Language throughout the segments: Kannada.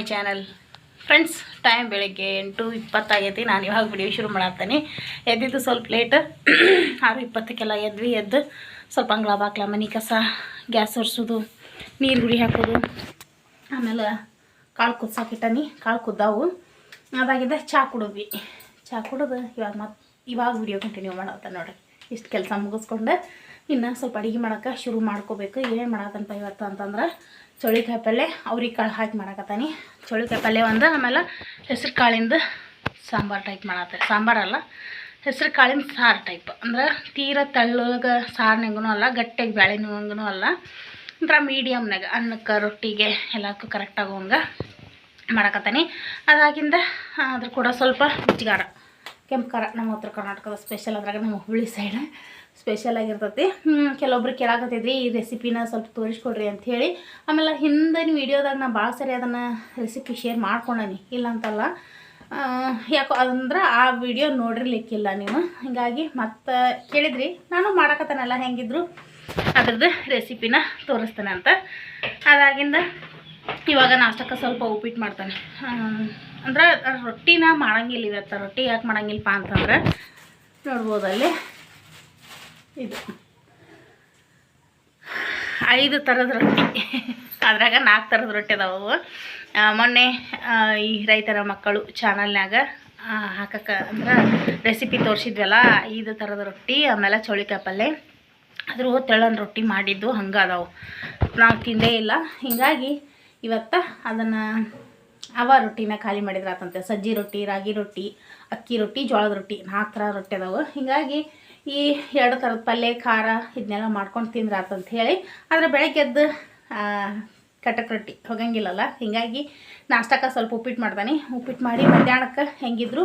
My channel. ಫ್ರೆಂಡ್ಸ್ ಟೈಮ್ ಬೆಳಗ್ಗೆ ಎಂಟು ಇಪ್ಪತ್ತಾಗೈತಿ. ನಾನು ಇವಾಗ ವಿಡಿಯೋ ಶುರು ಮಾಡತ್ತೀನಿ ಎದ್ದಿದ್ದು ಸ್ವಲ್ಪ ಲೇಟ್ ಆರು ಇಪ್ಪತ್ತಕ್ಕೆಲ್ಲ ಎದ್ವಿ. ಎದ್ದು ಸ್ವಲ್ಪ ಅಂಗಳ ಬಾಕ್ಲ ಮನೆ ಕಸ ಗ್ಯಾಸ್ ಒರೆಸೋದು, ನೀರು ಗುಡಿ ಹಾಕೋದು. ಆಮೇಲೆ ಕಾಳು ಕುದ್ಸಾಕಿಟ್ಟನಿ ಕಾಳು ಕುದ್ದಾವು. ಅದಾಗಿದ್ದ ಚಹಾ ಕುಡಿದ್ವಿ. ಚಹಾ ಕುಡಿದು ಇವಾಗ ಮತ್ತೆ ಇವಾಗ ವಿಡಿಯೋ ಕಂಟಿನ್ಯೂ ಮಾಡತ್ತ ನೋಡ್ರಿ. ಇಷ್ಟು ಕೆಲಸ ಮುಗಿಸ್ಕೊಂಡು. ಇನ್ನು ಸ್ವಲ್ಪ ಅಡುಗೆ ಮಾಡೋಕೆ ಶುರು ಮಾಡ್ಕೋಬೇಕು. ಏನೇನು ಮಾಡತ್ತಂತ ಇವತ್ತು ಅಂತಂದ್ರೆ ಚೌಳಿಕಾಯಿ ಪಲ್ಯ ಅವ್ರಿಗೆ ಕಾಳು ಹಾಕಿ ಮಾಡಕತ್ತಾನಿ. ಚೌಳಿಕಾಯಿ ಪಲ್ಯ ಒಂದು, ಆಮೇಲೆ ಹೆಸ್ರು ಕಾಳಿಂದ ಸಾಂಬಾರು ಟೈಪ್ ಮಾಡತ್ತೆ. ಸಾಂಬಾರಲ್ಲ ಹೆಸ್ರು ಕಾಳಿನ ಸಾರು ಟೈಪ್ ಅಂದ್ರೆ ತೀರ ತೆಳ್ಳಗೆ ಸಾರ್ನಂಗು ಅಲ್ಲ ಗಟ್ಟಿಗೆ ಬ್ಯಾಳಿನಂಗೂ ಅಲ್ಲ. ಒಂಥರ ಮೀಡಿಯಮ್ನಾಗ ಅನ್ನಕ್ಕೆ, ರೊಟ್ಟಿಗೆ ಎಲ್ಲದಕ್ಕೂ ಕರೆಕ್ಟ್ ಹಂಗೆ ಮಾಡಕತ್ತಾನಿ. ಅದಾಗಿಂದ ಅದ್ರ ಕೂಡ ಸ್ವಲ್ಪ ರುಚಿಗಾರ ಕೆಂಪು ಖಾರ ನಮ್ಮ ಉತ್ತರ ಕರ್ನಾಟಕದ ಸ್ಪೆಷಲ್ ಅದ್ರಾಗ ನಮ್ಮ ಹುಳಿ ಸೈಡ್ ಸ್ಪೆಷಲ್ ಆಗಿರ್ತೈತಿ. ಕೆಲವೊಬ್ರು ಕೇಳಾಕತ್ತಿದ್ರಿ ಈ ರೆಸಿಪಿನ ಸ್ವಲ್ಪ ತೋರಿಸ್ಕೊಡ್ರಿ ಅಂಥೇಳಿ ಆಮೇಲೆ ಹಿಂದಿನ ವೀಡಿಯೋದಾಗ ನಾನು ಭಾಳ ಸರಿ ಅದನ್ನು ರೆಸಿಪಿ ಶೇರ್ ಮಾಡ್ಕೊಂಡನಿ ಇಲ್ಲ ಅಂತಲ್ಲ ಆ, ಯಾಕೋ ಅಂದ್ರೆ ಆ ವಿಡಿಯೋ ನೋಡಿರ್ಲಿಕ್ಕಿಲ್ಲ ನೀವು ಹೀಗಾಗಿ ಮತ್ತೆ ಕೇಳಿದ್ರಿ ನಾನು ಮಾಡಕತ್ತಾನಲ್ಲ ಹೆಂಗಿದ್ರು? ಅದ್ರದ್ದು ರೆಸಿಪಿನ ತೋರಿಸ್ತೇನೆ ಅಂತ. ಅದಾಗಿಂದ ಇವಾಗ ನಾಷ್ಟಕ್ಕೆ ಸ್ವಲ್ಪ ಉಪ್ಪಿಟ್ಟು ಮಾಡ್ತಾನೆ. ಅಂದ್ರೆ ರೊಟ್ಟಿನ ಮಾಡಂಗಿಲ್ಲ ಇವತ್ತು ರೊಟ್ಟಿ ಯಾಕೆ ಮಾಡಂಗಿಲ್ಲಪ್ಪ ಅಂತಂದ್ರೆ ನೋಡ್ಬೋದು ಅಲ್ಲಿ. ಇದು. ಐದು ಥರದ ರೊಟ್ಟಿ. ಅದ್ರಾಗ ನಾಲ್ಕು ಥರದ ರೊಟ್ಟಿ ಅದಾವು ಮೊನ್ನೆ ಈ ರೈತರ ಮಕ್ಕಳು ಚಾನಲ್ನಾಗ ಹಾಕಕ್ಕೆ ಅಂದ್ರೆ ರೆಸಿಪಿ ತೋರಿಸಿದ್ವಲ್ಲ, ಐದು ಥರದ ರೊಟ್ಟಿ, ಆಮೇಲೆ ಚೌಳಿಕಾಯಿ ಪಲ್ಯ ಅದ್ರ ತೆಳ್ಳನ ರೊಟ್ಟಿ ಮಾಡಿದ್ದು ಹಂಗೆ ಅದಾವು. ನಾವು ತಿಂದೇ ಇಲ್ಲ. ಹೀಗಾಗಿ ಇವತ್ತು ಅದನ್ನು ಅವ ರೊಟ್ಟಿನ ಖಾಲಿ ಮಾಡಿದ್ರೆ ಆತಂತೆ ಸಜ್ಜಿ ರೊಟ್ಟಿ, ರಾಗಿ ರೊಟ್ಟಿ, ಅಕ್ಕಿ ರೊಟ್ಟಿ, ಜೋಳದ ರೊಟ್ಟಿ ನಾಲ್ಕು ಥರ ರೊಟ್ಟಿ ಅದಾವು. ಹೀಗಾಗಿ ಈ ಎರಡು ಥರದ ಪಲ್ಯ, ಖಾರ ಇದನ್ನೆಲ್ಲ ಮಾಡ್ಕೊಂಡು ತಿಂದ್ರೆ ಆತಂತ ಹೇಳಿ ಆದರೆ ಬೆಳಗ್ಗೆ ಎದ್ದು ಕಟಕ್ ರೊಟ್ಟಿ ಹೋಗಂಗಿಲ್ಲಲ್ಲ. ಹೀಗಾಗಿ ನಾಷ್ಟಕ್ಕೆ ಸ್ವಲ್ಪ ಉಪ್ಪಿಟ್ಟು ಮಾಡ್ತಾನೆ ಉಪ್ಪಿಟ್ಟು ಮಾಡಿ ಮಧ್ಯಾಹ್ನಕ್ಕೆ ಹೆಂಗಿದ್ರು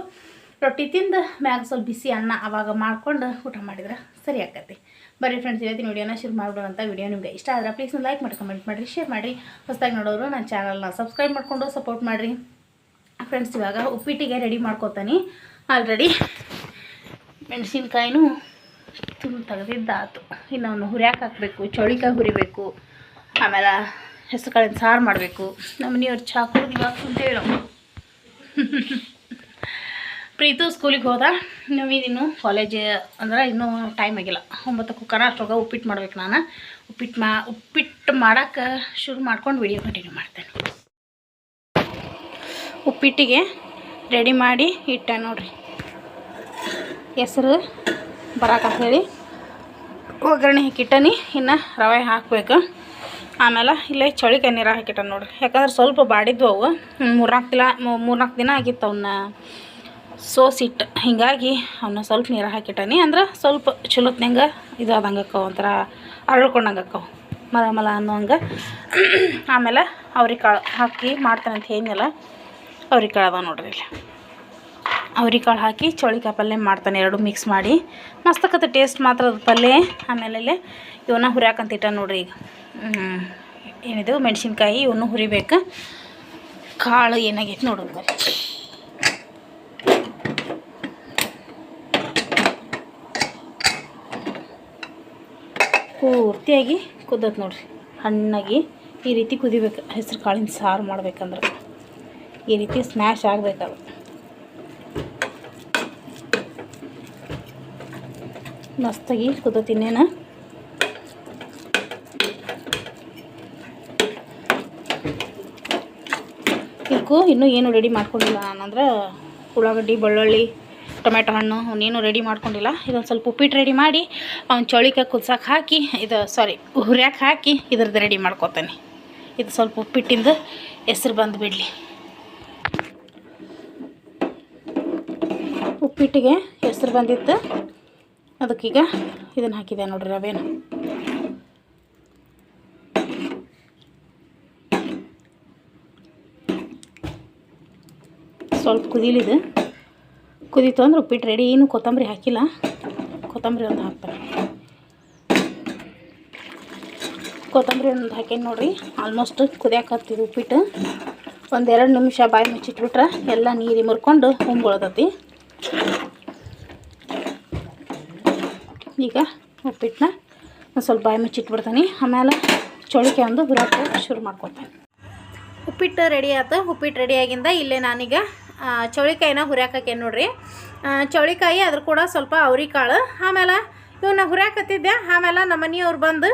ರೊಟ್ಟಿ ತಿಂದು ಮ್ಯಾಗ ಸ್ವಲ್ಪ ಬಿಸಿ ಅನ್ನ ಆವಾಗ ಮಾಡ್ಕೊಂಡು ಊಟ ಮಾಡಿದ್ರೆ ಸರಿ ಆಕತಿ. ಬರೀ ಫ್ರೆಂಡ್ಸ್ ಇವತ್ತಿನ ವಿಡಿಯೋನ ಶುರು ಮಾಡ್ಬಿಡೋಂಥ ವಿಡಿಯೋ ನಿಮಗೆ ಇಷ್ಟ ಆದರೆ ಪ್ಲೀಸ್ ಲೈಕ್ ಮಾಡಿ ಕಮೆಂಟ್ ಮಾಡಿರಿ ಶೇರ್ ಮಾಡಿರಿ ಹೊಸದಾಗಿ ನೋಡೋರು ನನ್ನ ಚಾನಲ್ನ ಸಬ್ಸ್ಕ್ರೈಬ್ ಮಾಡಿಕೊಂಡು ಸಪೋರ್ಟ್ ಮಾಡಿರಿ. ಫ್ರೆಂಡ್ಸ್ ಇವಾಗ ಉಪ್ಪಿಟ್ಟಿಗೆ ರೆಡಿ ಮಾಡ್ಕೋತಾನೆ. ಆಲ್ರೆಡಿ ಮೆಣಸಿನ್ಕಾಯಿನೂ ತುಂಬ ತೆಗೆದಿದ್ದಾತು. ಅವನು ಹುರಿಯಾಕೆ ಹಾಕಬೇಕು, ಚೌಳಿಕಾಯಿ ಹುರಿಬೇಕು, ಆಮೇಲೆ ಹೆಸರು ಕಾಳಿನ ಸಾರು ಮಾಡಬೇಕು. ನಮ್ಮ ಮನೆಯವ್ರು ಚಹಾ ಕುಡಿದು ಇವಾಗ ಕುಂತೇವೆ ನಾವು ಪ್ರೀತು ಸ್ಕೂಲಿಗೆ ಹೋದ. ನಮಗಿನ್ನು ಕಾಲೇಜ್ ಅಂದ್ರೆ ಇನ್ನೂ ಟೈಮ್ ಆಗಿಲ್ಲ. ಒಂಬತ್ತಕ್ಕೂ ಕುಕ್ಕರ್ ಅಷ್ಟೊಳಗೆ ಉಪ್ಪಿಟ್ಟು ಮಾಡ್ಬೇಕು ನಾನು. ಉಪ್ಪಿಟ್ಟು ಮಾ, ಉಪ್ಪಿಟ್ಟು ಮಾಡೋಕ್ಕೆ ಶುರು ಮಾಡ್ಕೊಂಡು ವಿಡಿಯೋ ಕಂಟಿನ್ಯೂ ಮಾಡ್ತೇನೆ. ಉಪ್ಪಿಟ್ಟಿಗೆ ರೆಡಿ ಮಾಡಿ ಇಟ್ಟೆ ನೋಡ್ರಿ. ಹೆಸರು? ಬರಾಕ ಹೇಳಿ. ಒಗ್ಗರಣೆ ಹಾಕಿಟ್ಟನಿ, ಇನ್ನು ರವೆ ಹಾಕಬೇಕು. ಆಮೇಲೆ ಇಲ್ಲೇ ಚಳಿಕಾಯಿ ನೀರು ಹಾಕಿಟ್ಟ ನೋಡ್ರಿ. ಯಾಕಂದ್ರೆ ಸ್ವಲ್ಪ ಬಾಡಿದ್ವು ಅವು. ಮೂರ್ನಾಲ್ಕು ದಿನ ಮೂರ್ನಾಲ್ಕು ದಿನ ಆಗಿತ್ತು ಅವನ್ನ ಸೋಸಿಟ್ಟು ಹೀಗಾಗಿ ಅವನ್ನ ಸ್ವಲ್ಪ ನೀರು ಹಾಕಿಟ್ಟನಿ. ಅಂದ್ರೆ ಸ್ವಲ್ಪ ಚಲೋತ್ನಂಗೆ ಇದು ಆದಂಗೆ ಅಕ್ಕವು, ಒಂಥರ ಅರಳ್ಕೊಂಡಂಗೆ ಅಕ್ಕವು. ಮಲ ಮಲ ಅನ್ನೋಂಗೆ ಆಮೇಲೆ ಅವ್ರಿಗೆ ಕಾಳು ಹಾಕಿ ಮಾಡ್ತಾನಂತ ಹೇಳಿದ್ನಲ್ಲ ಅವ್ರಿಗೆ ಕಾಳು ನೋಡ್ರಿ ಇಲ್ಲಿ. ಅವ್ರಿಕಾಳು ಹಾಕಿ ಚೌಳಿಕಾಯಿ ಪಲ್ಯ ಮಾಡ್ತಾನೆ, ಎರಡು ಮಿಕ್ಸ್ ಮಾಡಿ. ಮಸ್ತಕತ್ತೆ ಟೇಸ್ಟ್ ಮಾತ್ರ ಅದು ಪಲ್ಯ. ಆಮೇಲೆ ಇವನ್ನ ಹುರಿಯಾಕಂತ ಇಟ್ಟ ನೋಡ್ರಿ ಈಗ. ಏನಿದು? ಮೆಣಸಿನ್ಕಾಯಿ ಇವನು ಹುರಿಬೇಕು. ಕಾಳು ಏನಾಗೈತೆ ನೋಡೋದು ಪೂರ್ತಿಯಾಗಿ ಕುದ್ದತ್ ನೋಡ್ರಿ. ಹಣ್ಣಾಗಿ ಈ ರೀತಿ ಕುದಿಬೇಕು. ಹೆಸ್ರು ಕಾಳಿನ ಸಾರು ಮಾಡ್ಬೇಕಂದ್ರೆ. ಈ ರೀತಿ ಸ್ಮ್ಯಾಶ್ ಆಗಬೇಕದು. ಮಸ್ತಾಗಿ ಕುದತಿನ್ನೇನ ಇದಕ್ಕೂ ಇನ್ನೂ ಏನು ರೆಡಿ ಮಾಡ್ಕೊಂಡಿಲ್ಲ ನಾನಂದ್ರೆ ಉಳ್ಳಾಗಡ್ಡಿ, ಬೆಳ್ಳುಳ್ಳಿ, ಟೊಮೆಟೊ ಹಣ್ಣು ಅವನ್ನೇನು ರೆಡಿ ಮಾಡ್ಕೊಂಡಿಲ್ಲ. ಇದೊಂದು ಸ್ವಲ್ಪ ಉಪ್ಪಿಟ್ಟು ರೆಡಿ ಮಾಡಿ, ಅವ್ನು ಚೌಳಿಕಾಯಿ ಕುದ್ಸಕ್ಕೆ ಹಾಕಿ, ಇದು ಸಾರಿ ಹುರ್ಯಾಕೆ ಹಾಕಿ ಇದ್ರದ್ದು ರೆಡಿ ಮಾಡ್ಕೊತಾನೆ. ಇದು ಸ್ವಲ್ಪ ಉಪ್ಪಿಟ್ಟಿಂದ ಹೆಸ್ರು ಬಂದು ಬಿಡಲಿ. ಉಪ್ಪಿಟ್ಟಿಗೆ ಹೆಸ್ರು ಬಂದಿತ್ತು. ಅದಕ್ಕೀಗ ಇದನ್ನು ಹಾಕಿದೆ ನೋಡ್ರಿ ರವೆನ. ಸ್ವಲ್ಪ ಕುದೀಲಿದೆ. ಕುದೀತು ಅಂದ್ರೆ ಉಪ್ಪಿಟ್ಟು ರೆಡಿ ಏನು ಕೊತ್ತಂಬರಿ ಹಾಕಿಲ್ಲ. ಕೊತ್ತಂಬರಿ ಒಂದು ಹಾಕ್ತಾರೆ ಕೊತ್ತಂಬರಿ ಒಂದು ಹಾಕೇನಿ ನೋಡಿರಿ. ಆಲ್ಮೋಸ್ಟ್ ಕುದಿಯಾಕತ್ತಿದ್ದು ಉಪ್ಪಿಟ್ಟು. ಒಂದೆರಡು ನಿಮಿಷ ಬಾಯಿ ಮುಚ್ಚಿಟ್ಬಿಟ್ರೆ ಎಲ್ಲ ನೀರು ಮುರ್ಕೊಂಡು ಹೊಂಗೊಳ್ದತಿ ಈಗ ಉಪ್ಪಿಟ್ಟನ್ನ ಒಂದು ಸ್ವಲ್ಪ ಬಾಯಿ ಮುಚ್ಚಿಟ್ಬಿಡ್ತೀನಿ ಆಮೇಲೆ ಚೊಳಿಕೆ ಒಂದು ಹುರಾಕ ಶುರು ಮಾಡ್ಕೊತೀನಿ ಉಪ್ಪಿಟ್ಟು ರೆಡಿ ಆಯ್ತು. ಉಪ್ಪಿಟ್ಟು ಆಗಿಂದ ಇಲ್ಲೇ ನಾನೀಗ ಚೌಳಿಕಾಯಿನ ಹುರ್ಯಾಕಕ್ಕೆ ನೋಡ್ರಿ? ಚೌಳಿಕಾಯಿ ಅದ್ರ ಕೂಡ ಸ್ವಲ್ಪ ಅವ್ರಿಕಾಳು. ಆಮೇಲೆ ಇವನ್ನ ಹುರ್ಯಾಕತ್ತಿದ್ದೆ ಆಮೇಲೆ ನಮ್ಮ ಮನೆಯವ್ರು ಬಂದು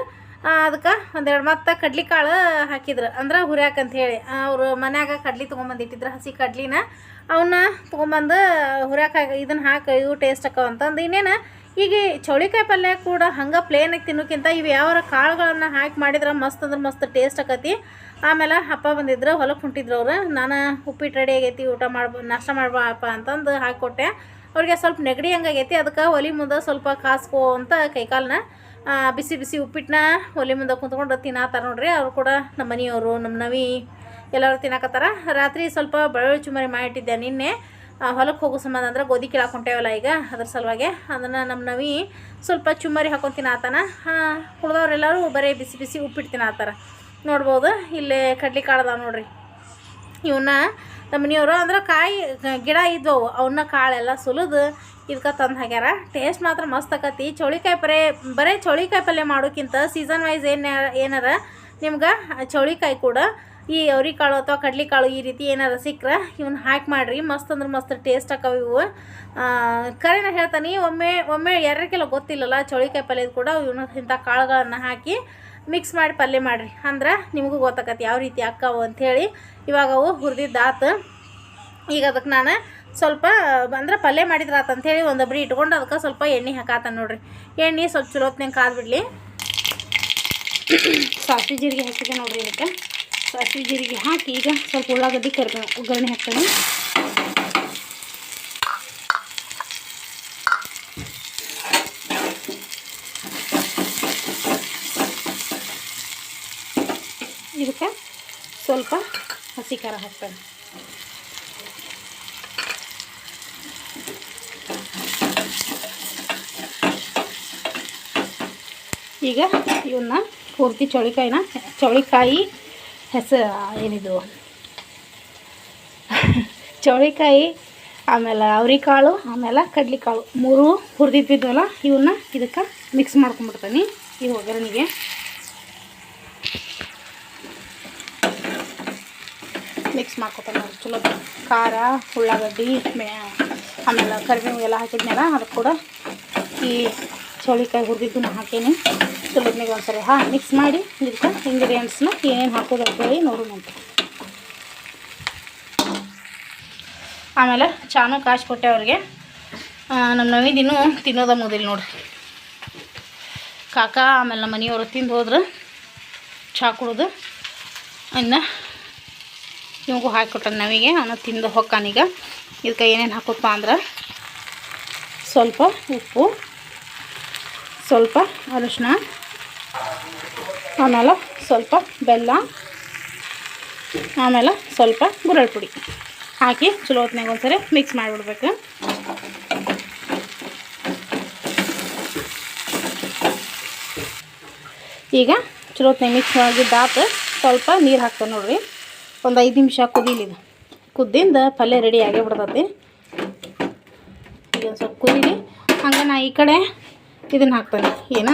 ಅದಕ್ಕೆ ಒಂದೆರಡು ಕಡ್ಲಿ ಕಾಳು ಹಾಕಿದ್ರು. ಅಂದ್ರೆ ಹುರ್ಯಾಕಂತ ಹೇಳಿ. ಅವರು ಮನ್ಯಾಗ ಕಡ್ಲಿ ತೊಗೊಂಬಂದಿಟ್ಟಿದ್ರು ಹಸಿ ಕಡ್ಲಿನ. ಅವನ್ನ ತೊಗೊಂಬಂದು ಹುರ್ಯಾಕ ಇದನ್ನ ಹಾಕಿ, ಇವು ಟೇಸ್ಟ್ ಅಕ್ಕವ ಅಂತಂದು ಇನ್ನೇನು ಈಗ ಚೌಳಿಕಾಯಿ ಪಲ್ಯ ಕೂಡ ಹಂಗೆ ಪ್ಲೇನಾಗಿ ತಿನ್ನೋಕ್ಕಿಂತ ಇವು ಯಾವ ಕಾಳುಗಳನ್ನು ಹಾಕಿ ಮಾಡಿದ್ರೆ ಮಸ್ತ್ ಅಂದ್ರೆ ಮಸ್ತ್ ಟೇಸ್ಟ್ ಆಕತಿ. ಆಮೇಲೆ ಅಪ್ಪ ಬಂದಿದ್ರು ಹೊಲಕ್ಕೆ ಹೊಂಟಿದ್ರು ಅವ್ರು. ನಾನು ಉಪ್ಪಿಟ್ಟು ರೆಡಿ ಆಗೈತಿ, ಊಟ ಮಾಡ್ಬೋ, ನಾಷ್ಟ ಮಾಡ್ಬಾಪ ಅಂತಂದು ಹಾಕಿಕೊಟ್ಟೆ ಅವ್ರಿಗೆ ಸ್ವಲ್ಪ ನೆಗಡಿ ಹಂಗಾಗೈತಿ ಅದಕ್ಕೆ ಒಲಿ ಮುಂದೆ ಸ್ವಲ್ಪ ಕಾಸ್ಕೋ ಅಂತ ಕೈಕಾಲನ್ನ ಬಿಸಿ ಬಿಸಿ ಉಪ್ಪಿಟ್ಟನ್ನ ಒಲೆ ಮುಂದೆ ಕುಂತ್ಕೊಂಡು ತಿನ್ನತ್ತಾರ ನೋಡ್ರಿ. ಅವ್ರು ಕೂಡ ನಮ್ಮ ಮನೆಯವರು ನಮ್ಮ ನವಿ ಎಲ್ಲರೂ ತಿನ್ನಕತ್ತಾರ. ರಾತ್ರಿ ಸ್ವಲ್ಪ ಬೆಳ್ಳುಳ್ಳಿ ಚುಮರಿ ಮಾಡಿಟ್ಟಿದ್ದೆ ನಿನ್ನೆ. ಹೊಲಕ್ಕೆ ಹೋಗೋ ಸಂಬಂಧ ಅಂದ್ರೆ ಗೋಧಿ ಕೀಳಾಕ್ ಹೊಂಟೇವಲ್ಲ ಈಗ, ಅದ್ರ ಸಲುವಾಗಿ. ಅದನ್ನು ನಮ್ಮ ನವಿ ಸ್ವಲ್ಪ ಚುಮ್ಮರಿ ಹಾಕೊಂಡು ಆತನ. ಉಳ್ದವ್ರೆಲ್ಲರೂ ಬರೀ ಬಿಸಿ ಬಿಸಿ ಉಪ್ಪಿಟ್ಟು ಆತರ. ನೋಡ್ಬೋದು, ಇಲ್ಲೇ ಕಡ್ಲಿ ಕಾಳದ ನೋಡ್ರಿ. ಇವನ್ನ ನಮ್ಮ ಮನೆಯವರು ಅಂದ್ರೆ ಕಾಯಿ, ಗಿಡ ಇದ್ದವು ಅವನ್ನ ಕಾಳೆಲ್ಲ ಸುಲಿದು ಇದಕ್ಕೆ ತಂದು ಹಾಕ್ಯಾರ. ಟೇಸ್ಟ್ ಮಾತ್ರ ಮಸ್ತ್ ಆಕತಿ. ಚೌಳಿಕಾಯಿ ಬರೇ ಬರೀ ಚೌಳಿಕಾಯಿ ಪಲ್ಯ ಮಾಡೋಕ್ಕಿಂತ ಸೀಸನ್ ವೈಸ್ ಏನು ಏನಾರ, ನಿಮ್ಗೆ ಚೌಳಿಕಾಯಿ ಕೂಡ ಈ ಅವ್ರಿಕಾಳು ಅಥವಾ ಕಡ್ಲಿಕಾಳು ಈ ರೀತಿ ಏನಾರ ಸಿಕ್ಕರೆ ಇವನ್ನ ಹಾಕಿ ಮಾಡಿರಿ. ಮಸ್ತ್ ಅಂದ್ರೆ ಮಸ್ತ್ ಟೇಸ್ಟ್ ಆಕವ ಇವು. ಕರೆನ ಹೇಳ್ತಾನೆ, ಒಮ್ಮೆ ಒಮ್ಮೆ ಯಾರ್ಯಾರಿಗೆಲ್ಲ ಗೊತ್ತಿಲ್ಲಲ್ಲ ಚೌಳಿಕಾಯಿ ಪಲ್ಯದ ಕೂಡ ಇವನ್ನ ಇಂಥ ಕಾಳುಗಳನ್ನು ಹಾಕಿ ಮಿಕ್ಸ್ ಮಾಡಿ ಪಲ್ಯ ಮಾಡಿರಿ. ಅಂದ್ರೆ ನಿಮಗೂ ಗೊತ್ತಾಕತಿ ಯಾವ ರೀತಿ ಅಕ್ಕಾವು ಅಂಥೇಳಿ ಇವಾಗ ಅವು ಹುರಿದಿದ್ದಾತು ಈಗ ಅದಕ್ಕೆ ನಾನು ಸ್ವಲ್ಪ, ಅಂದ್ರೆ ಪಲ್ಯ ಮಾಡಿದ್ರೆ ಆತಂಥೇಳಿ ಒಂದು ಬರಿ ಇಟ್ಕೊಂಡು ಅದಕ್ಕೆ ಸ್ವಲ್ಪ ಎಣ್ಣೆ ಹಾಕಾತ ನೋಡ್ರಿ. ಎಣ್ಣೆ ಸ್ವಲ್ಪ ಚಲೋ ಹೊತ್ನಾಗ ಕಾದ್ಬಿಡ್ಲಿ. ಸಾಸಿವೆ ಜೀರಿಗೆ ಹಾಕಿದೆ ನೋಡ್ರಿ ಇದಕ್ಕೆ. ಸಾಸಿವೆ ಜೀರಿಗೆ ಹಾಕಿ ಈಗ ಸ್ವಲ್ಪ ಉಳ್ಳಾಗಡ್ಡಿ ಕರಿಬೇವು ಒಗ್ಗರಣೆ ಹಾಕ್ತಾನೆ. ಇದಕ್ಕೆ ಸ್ವಲ್ಪ ಹಸಿ ಖಾರ ಹಾಕ್ತಾನೆ. ಈಗ ಇವನ್ನ ಪೂರ್ತಿ ಚೌಳಿಕಾಯಿನ, ಚೌಳಿಕಾಯಿ ಹೆಸರು ಏನಿದು? ಚೌಳಿಕಾಯಿ, ಆಮೇಲೆ ಅವ್ರಿಕಾಳು, ಆಮೇಲೆ ಕಡ್ಲಿಕಾಳು. ಮೂರು ಹುರಿದಿದ್ದಿದ್ದಲ್ಲ ಇವನ್ನ ಇದಕ್ಕೆ ಮಿಕ್ಸ್ ಮಾಡ್ಕೊಂಡ್ಬಿಡ್ತೀನಿ ಈ ಒಗ್ಗರಣೆಗೆ. ಮಿಕ್ಸ್ ಮಾಡ್ಕೊತಾನೆ ಚಲೋ ಖಾರ, ಉಳ್ಳಾಗಡ್ಡಿ, ಮೇ, ಆಮೇಲೆ ಕರಿಬೇವು ಎಲ್ಲ ಹಾಕಿದ್ಮೇಲೆ ಅದು ಕೂಡ ಈ ಚೌಳಿಕಾಯಿ ಹುರಿದಿದ್ದನ್ನು ಹಾಕೀನಿ. ಒಂದು ಒಂದ್ಸರಿ, ಹಾಂ ಮಿಕ್ಸ್ ಮಾಡಿ ಇದಕ್ಕೆ ಇಂಗ್ರೀಡಿಯೆಂಟ್ಸ್ನ ಏನೇನು ಹಾಕೋದು ಅಂತೇಳಿ ನೋಡೋಣ ಅಂತ. ಆಮೇಲೆ ಚಾನು ಕಾಸು ಕೊಟ್ಟೆ ಅವ್ರಿಗೆ. ನಮ್ಮ ನವಿದಿನೂ ತಿನ್ನೋದ ಮುದಿಲ್ಲ ನೋಡ್ರಿ. ಕಾಕ ಆಮೇಲೆ ನಮ್ಮ ಮನೆಯವರು ತಿಂದು ಹೋದ್ರೆ. ಚಹಾ ಕುಡಿದು. ಇನ್ನು ಇವಾಗೂ ಹಾಕಿಕೊಟ್ಟ ನವಿಗೆ, ಅವನು ತಿಂದು ಹೊಕ್ಕಾನೀಗ ಇದಕ್ಕೆ ಏನೇನು ಹಾಕೋಪ್ಪ ಅಂದ್ರೆ ಸ್ವಲ್ಪ ಉಪ್ಪು ಸ್ವಲ್ಪ ಅರಿಶಿನ, ಆಮೇಲೆ ಸ್ವಲ್ಪ ಬೆಲ್ಲ, ಆಮೇಲೆ ಸ್ವಲ್ಪ ಗುರಳ್ ಪುಡಿ ಹಾಕಿ ಚಲೋ ಹೊತ್ನಾಗ ಒಂದ್ಸರಿ ಮಿಕ್ಸ್ ಮಾಡಿಬಿಡ್ಬೇಕು. ಈಗ ಚಲೋ ಹೊತ್ನಾಗ ಮಿಕ್ಸ್ ಮಾಡಿದ್ದಾತು ಸ್ವಲ್ಪ ನೀರು ಹಾಕ್ತೇವೆ ನೋಡ್ರಿ. ಒಂದು ಐದು ನಿಮಿಷ ಕುದೀಲಿ ಇದು. ಕುದ್ದಿಂದ ಪಲ್ಯ ರೆಡಿ ಆಗೇ ಬಿಡ್ತೈತಿ. ಈಗ ಸ್ವಲ್ಪ ಕುದೀಲಿ. ಹಂಗೆ ನಾ ಈ ಕಡೆ ಇದನ್ನು ಹಾಕ್ತಾನೆ. ಏನ?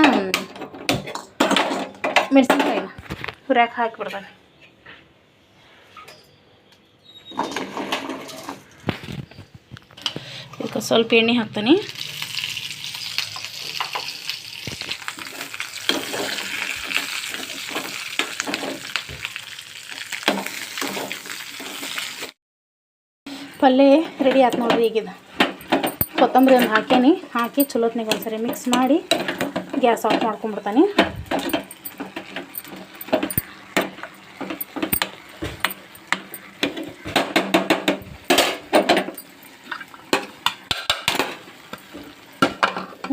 ಮೆಣಸಿನ್ಕಾಯಿನ. ಹುರ್ಯಾಕೆ ಹಾಕಿಬಿಡ್ತಾನೆ. ಇದಕ್ಕೆ ಸ್ವಲ್ಪ ಎಣ್ಣೆ ಹಾಕ್ತಾನೆ. ಪಲ್ಯ ರೆಡಿ ಆಯ್ತು ನೋಡ್ರಿ ಈಗಿದು. ಕೊತ್ತಂಬರಿ ಒಂದು ಹಾಕೇನಿ ಹಾಕಿ ಚಲೋತ್ನಾಗ ಒಂದ್ಸರಿ ಮಿಕ್ಸ್ ಮಾಡಿ ಗ್ಯಾಸ್ ಆಫ್ ಮಾಡ್ಕೊಂಡ್ಬಿಡ್ತಾನೆ.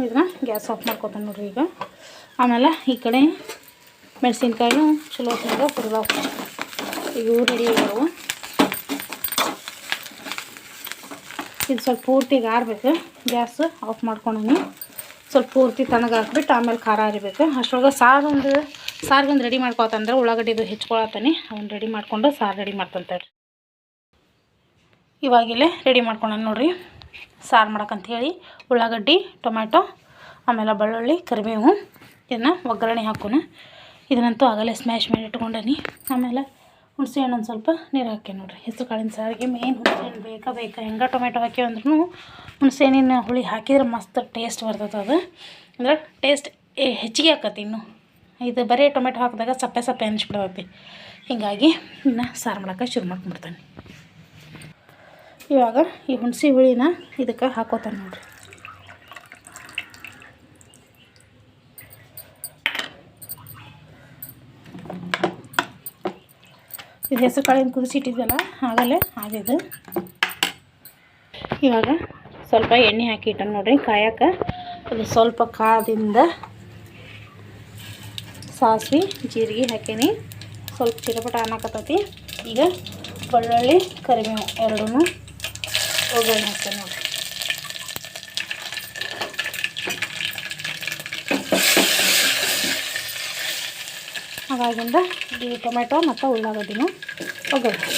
ಇದನ್ನ ಗ್ಯಾಸ್ ಆಫ್ ಮಾಡ್ಕೊತಾನೆ ನೋಡ್ರಿ ಈಗ. ಆಮೇಲೆ ಈ ಕಡೆ ಮೆಣಸಿನ್ಕಾಯಿನೂ ಚಲೋ ಹೊತ್ನಾಗ ಹುರಿದಾವ ಈಗ ಇವು ರೆಡಿ ಆಗ್ಯಾವು ಇದು ಸ್ವಲ್ಪ ಪೂರ್ತಿಗೆ ಆರ್ಬೇಕು ಗ್ಯಾಸ್ ಆಫ್ ಮಾಡ್ಕೊಂಡೀನಿ ಸ್ವಲ್ಪ ಪೂರ್ತಿ ತಣ್ಣಗೆ ಹಾಕ್ಬಿಟ್ಟು ಆಮೇಲೆ ಖಾರ ಅರಿಬೇಕು ಅಷ್ಟರೊಳಗೆ ಸಾರು ಒಂದು ಸಾರ್ಗೊಂದು ರೆಡಿ ಮಾಡ್ಕೊತಂದ್ರೆ ಉಳ್ಳಾಗಡ್ಡಿದು ಹೆಚ್ಕೊಳತ್ತಾನೆ. ಅವ್ನು ರೆಡಿ ಮಾಡಿಕೊಂಡು ಸಾರು ರೆಡಿ ಮಾಡ್ತಂತಾರೆ ಇವಾಗಿಲ್ಲೇ ರೆಡಿ ಮಾಡ್ಕೊಂಡ ನೋಡ್ರಿ. ಸಾರು ಮಾಡೋಕ್ಕಂಥೇಳಿ ಉಳ್ಳಾಗಡ್ಡಿ, ಟೊಮ್ಯಾಟೊ, ಆಮೇಲೆ ಬೆಳ್ಳುಳ್ಳಿ, ಕರಿಬೇವು, ಇದನ್ನು ಒಗ್ಗರಣೆ ಹಾಕೋಣ. ಇದನ್ನಂತೂ ಆಗಲೇ ಸ್ಮ್ಯಾಶ್ ಮಾಡಿ ಇಟ್ಕೊಂಡನಿ. ಆಮೇಲೆ ಹುಣಸೆ ಹಣ್ಣು ಒಂದು ಸ್ವಲ್ಪ ನೀರು ಹಾಕಿ ನೋಡಿರಿ. ಹೆಸರು ಕಾಳಿನ ಸಾರಿಗೆ ಮೇನ್ ಹುಣಸೆ ಹಣ್ಣು ಬೇಕಾ ಬೇಕಾ ಹೆಂಗೆ ಟೊಮೆಟೊ ಹಾಕಿ ಅಂದ್ರೂ ಹುಣಸೆ ಹಣ್ಣಿನ ಹುಳಿ ಹಾಕಿದ್ರೆ ಮಸ್ತ್ ಟೇಸ್ಟ್ ಬರ್ತದೆ ಅದು. ಅಂದ್ರೆ ಟೇಸ್ಟ್ ಹೆಚ್ಚಿಗೆ ಆಕತಿ ಇನ್ನು. ಇದು ಬರೀ ಟೊಮೆಟೊ ಹಾಕಿದಾಗ ಸಪ್ಪೆ ಸಪ್ಪೆ ಅನಿಸ್ಬಿಡ್ತೈತಿ. ಹೀಗಾಗಿ ಇನ್ನು ಸಾರು ಮಾಡೋಕೆ ಶುರು ಮಾಡ್ಕೊಂಬಿಡ್ತಾನೆ ಇವಾಗ ಈ ಹುಣಸೆ ಹುಳಿನ ಇದಕ್ಕೆ ಹಾಕೋತಾನೆ ನೋಡಿರಿ. ಇದು ಹೆಸರು ಕಾಳಿನ ಕುದಿಸಿಟ್ಟಿದ್ವಲ್ಲ ಆಗಲೇ ಆಗಿದ್ದು. ಇವಾಗ ಸ್ವಲ್ಪ ಎಣ್ಣೆ ಹಾಕಿ ಇಟ್ಟ ನೋಡ್ರಿ ಕಾಯಕ್ಕೆ ಅದು ಸ್ವಲ್ಪ ಕಾದಿಂದ ಸಾಸಿವೆ, ಜೀರಿಗೆ ಹಾಕೀನಿ. ಸ್ವಲ್ಪ ಚಿರಪಟ ಅನ್ನಕತ್ತೈತಿ ಈಗ ಬೆಳ್ಳುಳ್ಳಿ, ಕರಿಬೇವು ಎರಡೂ ಒಗ್ಗರಣೆ ಹಾಕ್ತೇನೆ ಹಾಗಾಗಿಂದ ಈ ಟೊಮೆಟೊ ಮತ್ತು ಉಳ್ಳಾಗಡ್ಡಿನೂ ಒಗ್ಗರಣೆ.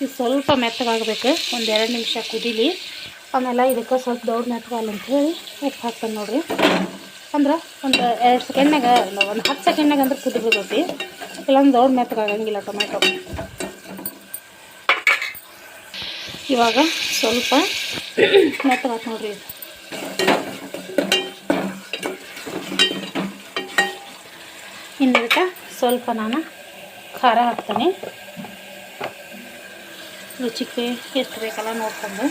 ಇದು ಸ್ವಲ್ಪ ಮೆತ್ತಗಾಗಬೇಕು, ಒಂದು ಎರಡು ನಿಮಿಷ ಕುದೀಲಿ. ಆಮೇಲೆ ಇದಕ್ಕೆ ಸ್ವಲ್ಪ ದೊಡ್ಡ ಮೆತ್ತಗಾಲ ಅಂಥೇಳಿ ಉಪ್ಪು ಹಾಕ್ತಾನೆ ನೋಡಿರಿ. ಅಂದ್ರೆ ಒಂದು ಎರಡು ಸೆಕೆಂಡ್ನಾಗ, ಒಂದು ಹತ್ತು ಸೆಕೆಂಡ್ನಾಗ ಅಂದ್ರೆ ಕುದಿಬಿಡ್ತೈತಿ ಇಲ್ಲ ಒಂದು ದೊಡ್ಡ ಮೆತ್ತಗಾಗಂಗಿಲ್ಲ ಟೊಮೆಟೊ. ಇವಾಗ ಸ್ವಲ್ಪ ಮೆತ್ತಗಾತ್ ನೋಡ್ರಿ. ಇದು ಸ್ವಲ್ಪ ನಾನು ಖಾರ ಹಾಕ್ತೀನಿ. ರುಚಿಗೆ ಎಷ್ಟು ಬೇಕಲ್ಲ ನೋಡ್ಕೊಂಡು.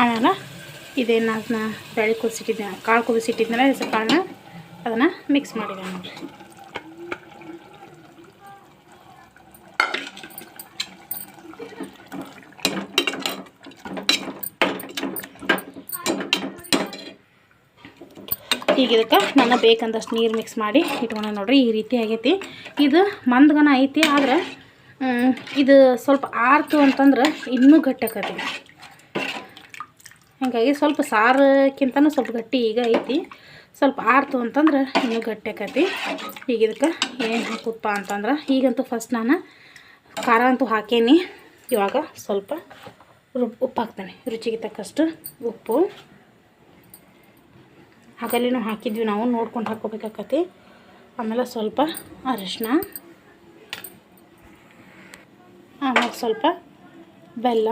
ಆಮೇಲೆ ಇದೇನು ಅದನ್ನ ಬೆಳೆ ಕುದಿಸಿಟ್ಟಿದ್ದೆ ಕಾಳು ಕುದಿಸಿಟ್ಟಿದ್ದೆ ಹೆಸರು ಕಾಳನ್ನ ಅದನ್ನು ಮಿಕ್ಸ್ ಮಾಡಿದೆ ನೋಡಿರಿ. ಈಗ ಇದಕ್ಕೆ ನನ್ನ ಬೇಕಂದಷ್ಟು ನೀರು ಮಿಕ್ಸ್ ಮಾಡಿ ಇಟ್ಕೊಂಡೆ ನೋಡ್ರಿ, ಈ ರೀತಿ ಆಗೈತಿ. ಇದು ಮಂದಗನ ಐತಿ, ಆದ್ರೆ ಇದು ಸ್ವಲ್ಪ ಆರ್ತು ಅಂತಂದ್ರೆ ಇನ್ನೂ ಗಟ್ಟಿ ಹಾಗಾಗಿ ಸ್ವಲ್ಪ ಸಾರಕ್ಕಿಂತನೂ ಸ್ವಲ್ಪ ಗಟ್ಟಿ ಈಗ ಐತಿ. ಸ್ವಲ್ಪ ಆರ್ತು ಅಂತಂದ್ರೆ ಇನ್ನೂ ಗಟ್ಟಿ ಆಕತಿ. ಈಗ ಇದಕ್ಕೆ ಏನು ಹಾಕುತ್ತಪ್ಪ ಅಂತಂದ್ರೆ ಈಗಂತೂ ಫಸ್ಟ್ ನಾನು ಖಾರ ಅಂತೂ ಹಾಕೇನಿ. ಇವಾಗ ಸ್ವಲ್ಪ ರುಬ್ ಉಪ್ಪು ಹಾಕ್ತೇನೆ. ರುಚಿಗೆ ತಕ್ಕಷ್ಟು ಉಪ್ಪು. ಹಗಲಿನೂ ಹಾಕಿದ್ವಿ ನಾವು, ನೋಡ್ಕೊಂಡು ಹಾಕೋಬೇಕಾಕತಿ ಆಮೇಲೆ ಸ್ವಲ್ಪ ಅರಿಶಿನ ಆಮೇಲೆ ಸ್ವಲ್ಪ ಬೆಲ್ಲ.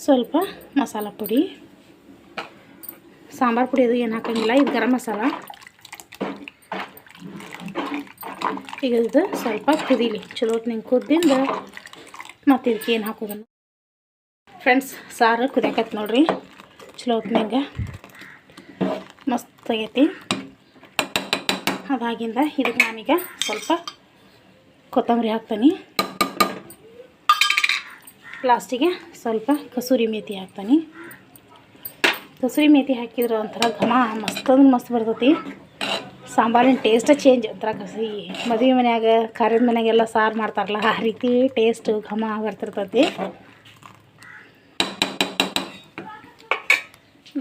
ಸ್ವಲ್ಪ ಮಸಾಲ ಪುಡಿ. ಸಾಂಬಾರು ಪುಡಿ ಅದು ಏನು ಹಾಕಂಗಿಲ್ಲ, ಇದು ಗರಂ ಮಸಾಲ. ಈಗ ಇದು ಸ್ವಲ್ಪ ಕುದೀಲಿ, ಚಲೋ ನಿಂಗೆ ಕುದ್ದಿಂದ ಮತ್ತು ಇದಕ್ಕೆ ಏನು ಹಾಕೋದನ್ನು ಫ್ರೆಂಡ್ಸ್ ಸಾರು ಕುದಿಯಾಕತ್ತೆ ನೋಡ್ರಿ, ಚಲೋ ಹೊತ್ತಿನಂಗೆ ಮಸ್ತ್ ಆಗೈತಿ. ಅದಾಗಿಂದ ಇದಕ್ಕೆ ನಾನೀಗ ಸ್ವಲ್ಪ ಕೊತ್ತಂಬರಿ ಹಾಕ್ತೀನಿ. ಲಾಸ್ಟಿಗೆ ಸ್ವಲ್ಪ ಕಸೂರಿ ಮೇಥಿ ಹಾಕ್ತಾನೆ. ಕಸೂರಿ ಮೇಥಿ ಹಾಕಿದ್ರೆ ಒಂಥರ ಘಮ, ಮಸ್ತ್ ಅಂದ್ರೆ ಮಸ್ತ್ ಬರ್ತೈತಿ. ಸಾಂಬಾರಿನ ಟೇಸ್ಟ್ ಚೇಂಜ್ ಒಂಥರ ಕಸಿ ಮದುವೆ ಮನ್ಯಾಗ, ಖಾರದ ಮನ್ಯಾಗೆಲ್ಲ ಸಾರು ಮಾಡ್ತಾರಲ್ಲ, ಆ ರೀತಿ ಟೇಸ್ಟ್ ಘಮ ಬರ್ತಿರ್ತೈತಿ.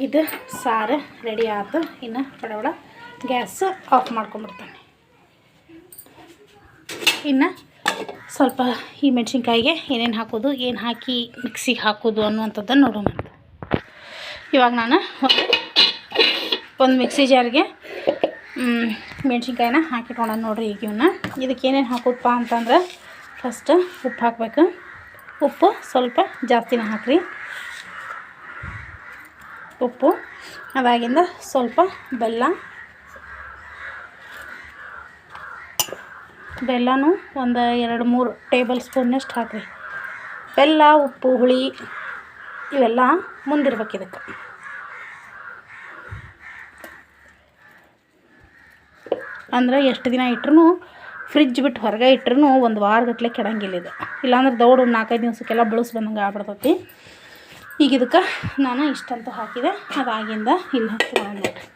ಇದು ಸಾರು ರೆಡಿ ಆಯ್ತು ಇನ್ನು ಬಡ ಗ್ಯಾಸ್ ಆಫ್ ಮಾಡ್ಕೊಂಬಿಡ್ತಾನೆ ಇನ್ನು ಸ್ವಲ್ಪ ಈ ಮೆಣಸಿನ್ಕಾಯಿಗೆ ಏನೇನು ಹಾಕೋದು, ಏನು ಹಾಕಿ ಮಿಕ್ಸಿಗೆ ಹಾಕೋದು ಅನ್ನುವಂಥದ್ದನ್ನು ನೋಡೋಣ ಇವಾಗ ನಾನು ಒಂದು ಮಿಕ್ಸಿ ಜಾರ್ಗೆ ಮೆಣಸಿನ್ಕಾಯಿನ ಹಾಕಿಟ್ಕೊಳ ನೋಡ್ರಿ ಈಗ ಇವನ್ನ ಇದಕ್ಕೆ ಏನೇನು ಹಾಕೋದಪ್ಪ ಅಂತಂದ್ರೆ ಫಸ್ಟ್ ಉಪ್ಪು ಹಾಕಬೇಕು. ಉಪ್ಪು ಸ್ವಲ್ಪ ಜಾಸ್ತಿನೇ ಹಾಕ್ರಿ. ಉಪ್ಪು ಅದಾಗಿಂದ ಸ್ವಲ್ಪ ಬೆಲ್ಲ ಬೆಲ್ಲನೂ ಒಂದು ಎರಡು ಮೂರು ಟೇಬಲ್ ಸ್ಪೂನ್ನಷ್ಟು ಹಾಕಿರಿ. ಬೆಲ್ಲ, ಉಪ್ಪು, ಹುಳಿ ಇವೆಲ್ಲ ಮುಂದಿರ್ಬೇಕು ಇದಕ್ಕೆ. ಅಂದ್ರೆ ಎಷ್ಟು ದಿನ ಇಟ್ರೂ ಫ್ರಿಜ್ ಬಿಟ್ಟು ಹೊರಗೆ ಇಟ್ರೂ ಒಂದು ವಾರಗಟ್ಲೆ ಕೆಡಂಗಿಲ್ಲ ಇದು. ಇಲ್ಲಾಂದ್ರೆ ದೌಡು ನಾಲ್ಕೈದು ದಿವಸಕ್ಕೆಲ್ಲ ಬಳಸಿ ಬಂದಂಗೆ ಆಗ್ಬಿಡ್ತೈತಿ. ಈಗ ಇದಕ್ಕೆ ನಾನು ಇಷ್ಟಂತೂ ಹಾಕಿದೆ. ಅದಾಗಿಂದ ಇಲ್ಲಿ ನೋಡಿರಿ.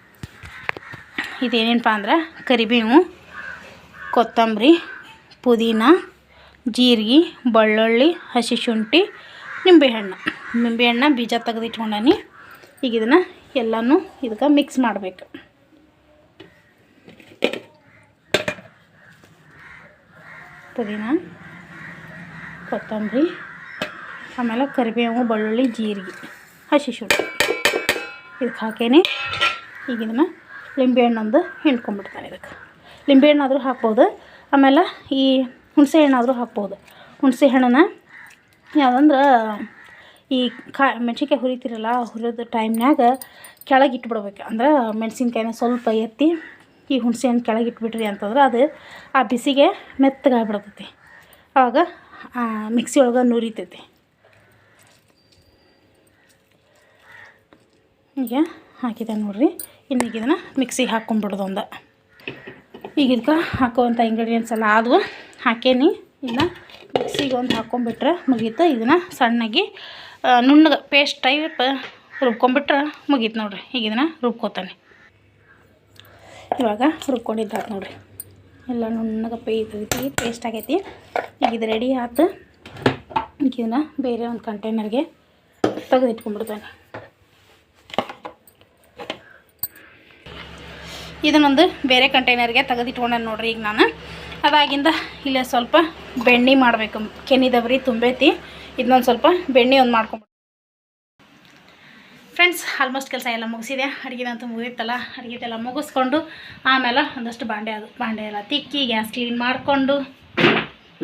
ಇದೇನೇನಪ್ಪ ಅಂದ್ರೆ ಕರಿಬೇವು. ಕೊತ್ತಂಬರಿ, ಪುದೀನ, ಜೀರಿಗೆ, ಬೆಳ್ಳುಳ್ಳಿ, ಹಸಿ ಶುಂಠಿ, ನಿಂಬೆಹಣ್ಣು. ನಿಂಬೆಹಣ್ಣು ಬೀಜ ತೆಗೆದಿಟ್ಕೊಂಡಾನಿ. ಈಗ ಇದನ್ನು ಎಲ್ಲನೂ ಇದಕ್ಕೆ ಮಿಕ್ಸ್ ಮಾಡಬೇಕು. ಪುದೀನ, ಕೊತ್ತಂಬರಿ, ಆಮೇಲೆ ಕರಿಬೇವು, ಬೆಳ್ಳುಳ್ಳಿ, ಜೀರಿಗೆ, ಹಸಿ ಶುಂಠಿ. ಇದಕ್ಕೆ ಹಾಕೇನೆ. ಈಗ ಇದನ್ನು ಲಿಂಬೆಹಣ್ಣೊಂದು ಹಿಂಡ್ಕೊಂಡ್ಬಿಡ್ತಾನೆ ಇದಕ್ಕೆ. ಲಿಂಬೆಹಣ್ಣಾದರೂ ಹಾಕ್ಬೋದು. ಆಮೇಲೆ ಈ ಹುಣಸೆ ಹಣ್ಣಾದರೂ ಹಾಕ್ಬೋದು. ಹುಣಸೆ ಹಣ್ಣನ್ನು ಯಾವುದಂದ್ರೆ ಈ ಕಾ ಮೆಣಸಿನ್ಕಾಯಿ ಹುರಿತಿರಲ್ಲ ಹುರಿದ ಟೈಮ್ನಾಗ ಕೆಳಗೆ ಇಟ್ಬಿಡ್ಬೇಕು. ಅಂದ್ರೆ ಮೆಣಸಿನ್ಕಾಯಿನ ಸ್ವಲ್ಪ ಎತ್ತಿ ಈ ಹುಣಸೆ ಹಣ್ಣು ಕೆಳಗೆ ಇಟ್ಬಿಟ್ರಿ ಅಂತಂದ್ರೆ ಅದು ಆ ಬಿಸಿಗೆ ಮೆತ್ತಗಾಗ್ಬಿಡ್ತೈತಿ ಆವಾಗ ಮಿಕ್ಸಿ ಒಳಗೆ ನುರಿತೈತಿ. ಈಗ ಹಾಕಿದೆ ನೋಡಿರಿ. ಇನ್ನೀಗ ಇದನ್ನು ಮಿಕ್ಸಿಗೆ ಹಾಕ್ಕೊಂಡ್ಬಿಡೋದು ಒಂದು ಈಗ ಇದಕ್ಕೆ ಹಾಕುವಂಥ ಇಂಗ್ರೀಡಿಯೆಂಟ್ಸ್ ಎಲ್ಲ ಆದವು. ಹಾಕೇನಿ. ಇದನ್ನ ಮಿಕ್ಸಿಗೆ ಒಂದು ಹಾಕ್ಕೊಂಬಿಟ್ರೆ ಮುಗೀತು. ಇದನ್ನು ಸಣ್ಣಗೆ ನುಣ್ಣಗೆ ಪೇಸ್ಟ್ ಟೈಪ್ ರುಬ್ಕೊಂಬಿಟ್ರೆ ಮುಗೀತು ನೋಡಿರಿ. ಈಗ ಇದನ್ನು ರುಬ್ಕೋತಾನೆ. ಇವಾಗ ರುಬ್ಕೊಂಡಿದ್ದಾತು ನೋಡಿರಿ. ಎಲ್ಲ ನುಣ್ಣಗೆ ಪೇ ಇದೈತಿ ಪೇಸ್ಟ್ ಆಗೈತಿ. ಈಗ ಇದು ರೆಡಿ ಆಯ್ತು ಈಗ ಇದನ್ನು ಬೇರೆ ಒಂದು ಕಂಟೈನರ್ಗೆ ತೆಗೆದಿಟ್ಕೊಂಡ್ಬಿಡ್ತಾನೆ. ಇದನ್ನೊಂದು ಬೇರೆ ಕಂಟೈನರ್ಗೆ ತೆಗೆದಿಟ್ಕೊಂಡೆ ನೋಡ್ರಿ ಈಗ ನಾನು. ಅದಾಗಿಂದ ಇಲ್ಲೇ ಸ್ವಲ್ಪ ಬೆಣ್ಣೆ ಮಾಡಬೇಕು. ಕೆನಿ ದಬರಿ ತುಂಬೈತಿ. ಇದನ್ನೊಂದು ಸ್ವಲ್ಪ ಬೆಣ್ಣೆ ಒಂದು ಮಾಡ್ಕೊಂಬಿಟ್ಟು ಫ್ರೆಂಡ್ಸ್ ಆಲ್ಮೋಸ್ಟ್ ಕೆಲಸ ಎಲ್ಲ ಮುಗಿಸಿದೆ. ಅಡುಗೆದಂತೂ ಮುಗಿತಲ್ಲ. ಅಡುಗೆದೆಲ್ಲ ಮುಗಿಸ್ಕೊಂಡು ಆಮೇಲೆ ಒಂದಷ್ಟು ಬಾಂಡೆ ಅದು ಬಾಂಡೆ ಎಲ್ಲ ತಿಕ್ಕಿ ಗ್ಯಾಸ್ ಕ್ಲೀನ್ ಮಾಡಿಕೊಂಡು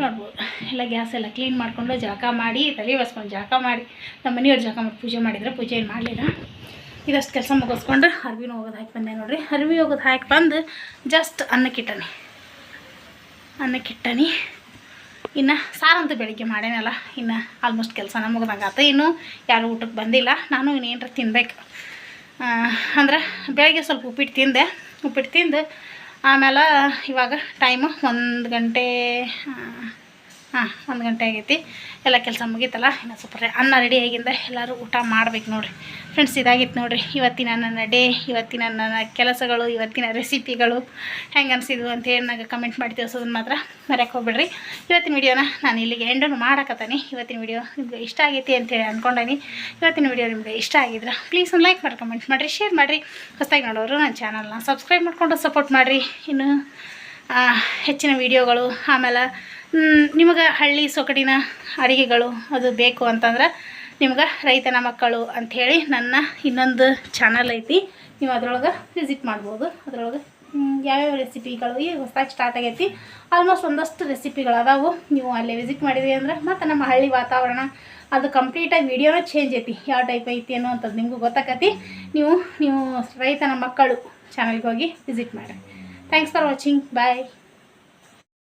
ನೋಡ್ಬೋದು. ಎಲ್ಲ ಗ್ಯಾಸ್ ಎಲ್ಲ ಕ್ಲೀನ್ ಮಾಡಿಕೊಂಡು ಜಳಕ ಮಾಡಿ, ತಲೆ ಬಸ್ಕೊಂಡು ಜಳಕ ಮಾಡಿ. ನಮ್ಮ ಮನೆಯವ್ರು ಜಳಕ ಮಾಡಿ ಪೂಜೆ ಮಾಡಿದರೆ ಪೂಜೆ ಏನು ಮಾಡಲಿಲ್ಲ. ಇದಷ್ಟು ಕೆಲಸ ಮುಗಿಸ್ಕೊಂಡು ಅರ್ವಿನೂ ಹೋಗೋದು ಹಾಕಿ ಬಂದೆ ನೋಡ್ರಿ. ಅರ್ವಿ ಹೋಗೋದು ಹಾಕಿ ಬಂದು ಜಸ್ಟ್ ಅನ್ನಕ್ಕಿಟ್ಟನಿ. ಅನ್ನಕ್ಕಿಟ್ಟನಿ. ಇನ್ನು ಸಾರಂತೂ ಬೆಳಿಗ್ಗೆ ಮಾಡೇನಲ್ಲ, ಇನ್ನು ಆಲ್ಮೋಸ್ಟ್ ಕೆಲಸನ ಮುಗ್ದಂಗೆ ಆತ. ಇನ್ನು ಯಾರು ಊಟಕ್ಕೆ ಬಂದಿಲ್ಲ, ನಾನು ಇನ್ನೇನ್ರ ತಿನ್ಬೇಕು. ಅಂದ್ರೆ ಬೆಳಗ್ಗೆ ಸ್ವಲ್ಪ ಉಪ್ಪಿಟ್ಟು ತಿಂದೆ. ಉಪ್ಪಿಟ್ಟು ತಿಂದು ಆಮೇಲೆ ಇವಾಗ ಟೈಮು ಒಂದು ಗಂಟೆ ಹಾಂ, ಒಂದು ಗಂಟೆ ಆಗೈತಿ. ಎಲ್ಲ ಕೆಲಸ ಮುಗೀತಲ್ಲ, ಇನ್ನು ಸ್ವಲ್ಪ ರೆ- ಅನ್ನ ರೆಡಿ ಆಗಿಂದ ಎಲ್ಲರೂ ಊಟ ಮಾಡ್ಬೇಕು ನೋಡಿರಿ. ಫ್ರೆಂಡ್ಸ್ ಇದಾಗಿತ್ತು ನೋಡಿರಿ. ಇವತ್ತಿನ ನನ್ನ ಡೇ ಇವತ್ತಿನ ನನ್ನ ಕೆಲಸಗಳು, ಇವತ್ತಿನ ರೆಸಿಪಿಗಳು ಹೆಂಗೆ ಅನಿಸಿದ್ವು ಅಂತೇಳಿ ನನಗೆ ಕಮೆಂಟ್ ಮಾಡಿ ತಿಳಿಸೋದನ್ನ ಮಾತ್ರ ಮರೆಯಕ್ಕೆ ಹೋಗ್ಬಿಡ್ರಿ. ಇವತ್ತಿನ ವಿಡಿಯೋನ ನಾನು ಇಲ್ಲಿಗೆ ಎಂಡನ್ನು ಮಾಡಕತ್ತಾನೆ. ಇವತ್ತಿನ ವಿಡಿಯೋ ನಿಮ್ಗೆ ಇಷ್ಟ ಆಗೈತಿ ಅಂತೇಳಿ ಅಂದ್ಕೊಂಡೇನಿ ಇವತ್ತಿನ ವಿಡಿಯೋ ನಿಮಗೆ ಇಷ್ಟ ಆಗಿದ್ರೆ ಪ್ಲೀಸ್ ಒಂದು ಲೈಕ್ ಮಾಡಿ ಕಮೆಂಟ್ ಮಾಡಿರಿ ಶೇರ್ ಮಾಡಿರಿ. ಹೊಸದಾಗಿ ನೋಡೋರು ನನ್ನ ಚಾನಲ್ನ ಸಬ್ಸ್ಕ್ರೈಬ್ ಮಾಡಿಕೊಂಡು ಸಪೋರ್ಟ್ ಮಾಡಿರಿ. ಇನ್ನು ಹೆಚ್ಚಿನ ವಿಡಿಯೋಗಳು ಆಮೇಲೆ ನಿಮಗೆ ಹಳ್ಳಿ ಸೊಗಡಿನ ಅಡುಗೆಗಳು ಅದು ಬೇಕು ಅಂತಂದ್ರೆ ನಿಮ್ಗೆ ರೈತನ ಮಕ್ಕಳು ಅಂಥೇಳಿ ನನ್ನ ಇನ್ನೊಂದು ಚಾನಲ್ ಐತಿ. ನೀವು ಅದ್ರೊಳಗೆ ವಿಸಿಟ್ ಮಾಡ್ಬೋದು. ಅದ್ರೊಳಗೆ ಯಾವ್ಯಾವ ರೆಸಿಪಿಗಳು ಈಗ ಹೊಸದಾಗಿ ಸ್ಟಾರ್ಟ್ ಆಗೈತಿ. ಆಲ್ಮೋಸ್ಟ್ ಒಂದಷ್ಟು ರೆಸಿಪಿಗಳು ಅದಾವು. ನೀವು ಅಲ್ಲೇ ವಿಸಿಟ್ ಮಾಡಿದ್ರಿ ಅಂದ್ರೆ ಮತ್ತು ನಮ್ಮ ಹಳ್ಳಿ ವಾತಾವರಣ ಅದು ಕಂಪ್ಲೀಟಾಗಿ ವಿಡಿಯೋನೇ ಚೇಂಜ್ ಐತಿ. ಯಾವ ಟೈಪ್ ಐತಿ ಅನ್ನೋ ಅಂಥದ್ದು ನಿಮಗೂ ಗೊತ್ತಾಕತಿ. ನೀವು ನೀವು ರೈತನ ಮಕ್ಕಳು ಚಾನಲ್ಗೆ ಹೋಗಿ ವಿಸಿಟ್ ಮಾಡಿ ಥ್ಯಾಂಕ್ಸ್ ಫಾರ್ ವಾಚಿಂಗ್ ಬಾಯ್